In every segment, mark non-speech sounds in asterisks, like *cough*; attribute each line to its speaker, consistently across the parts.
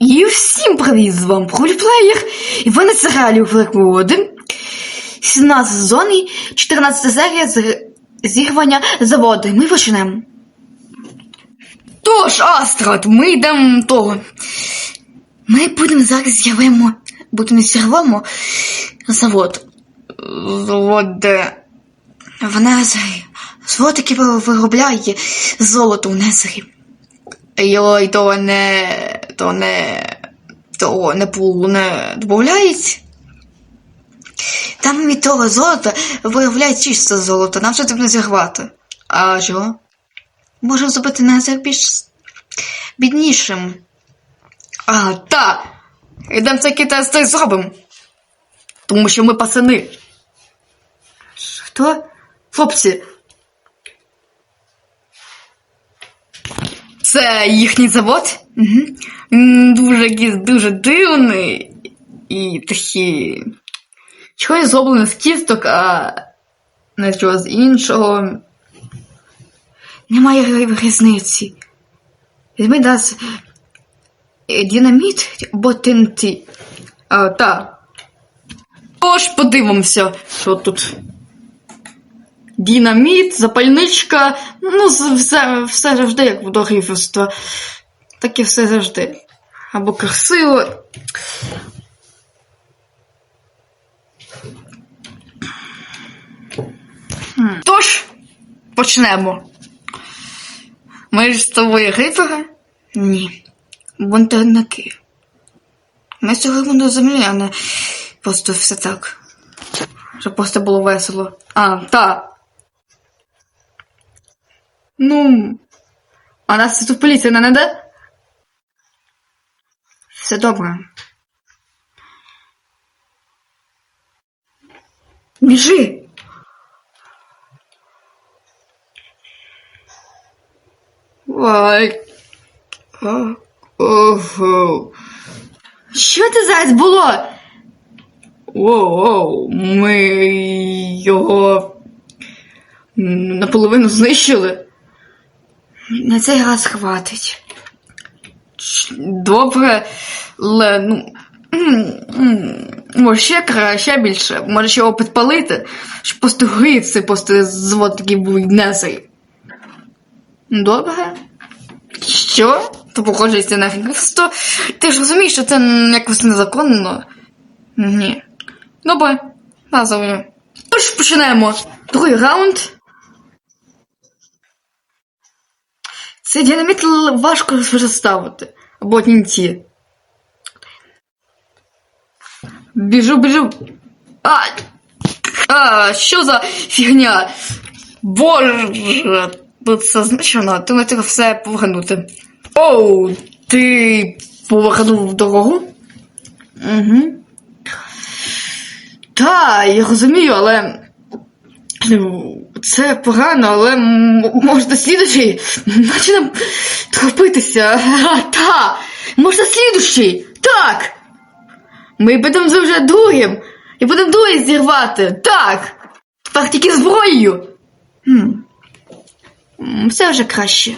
Speaker 1: І всім привіт з вами Проліплеєр. І ви на серіалі Флекводи. 17 сезон і 14 серія з зірвання заводу. Ми почнемо. Тож, Астрад, ми йдемо того. Ми будемо зараз з'явимо, будемо зірвемо завод. Завод, де в Незері. Завод, який виробляє золото в Незері. Йой, то не, то не, то не пул не додається. Там від того золота виявляє чисте золото, нам все треба зірвати. А чого? Можемо зробити назер більш біднішим. А, та! Ідемо такі тести зробимо. Тому що ми пацани. Хто? Хлопці. Це їхній завод. Угу. Дуже якийсь дуже дивний і такий. Чогось зроблено з кісток, а не чогось іншого. Немає різниці. Візьми нас е, динаміт або ТНТ. А, та. Тож подивимося, що тут. Динаміт, запальничка, ну, все, все завжди, як в дорівства. Так і все завжди. Або красиво. Тож, почнемо. Ми з тобою рипери? Ні. Бунтівники. Ми сьогодні до землі, а не просто все так. Щоб просто було весело. А, та. Ну. А нас тут поліція не наде? Все добре. Біжи. Ой. Ого. Що це зараз було? Воу, ми його наполовину знищили. На цей раз хватить. Добре, але ну. Може, ще краще, ще більше. Може ще його підпалити, щоб просто це просто завод такий був несей. Добре. Що? То погоджується на грифство? Ти ж розумієш, що це якось незаконно? Ні. Добре, назову. Починаємо. Другий раунд. Цей динаміт важко розставити. Або кінці. Біжу, біжу. А! А, що за фігня? Боже, тут це значено, ти не треба все повернути. Оу, ти повернув дорогу? Угу. Та, я розумію, але. *clears throat* Це погано, але можна слідучий. Наче нам тропитися. Ха, *laughs* Та! Можна слідучий! Так! Ми будемо вже другим. І будемо другий зірвати. Так! Тепер тільки зброєю. Хм. Все вже краще.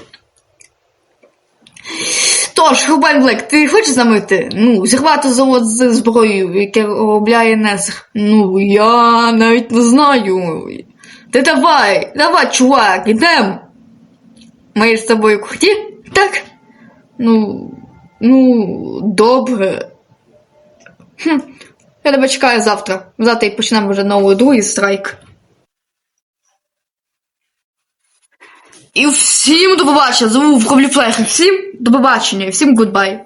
Speaker 1: Тож, Рубен Блек, ти хочеш замити? Ну, зірвати завод з зброєю, яке виробляє Незер. Ну, я навіть не знаю. Ти давай, давай, чувак, ідем. Ми ж з тобою круті? Так? Ну, ну, добре. Хм. Я тебе чекаю завтра. Завтра і почнемо вже новий другий страйк. І всім до побачення. Зову в Кобліплеєр. Всім до побачення. і Всім гудбай.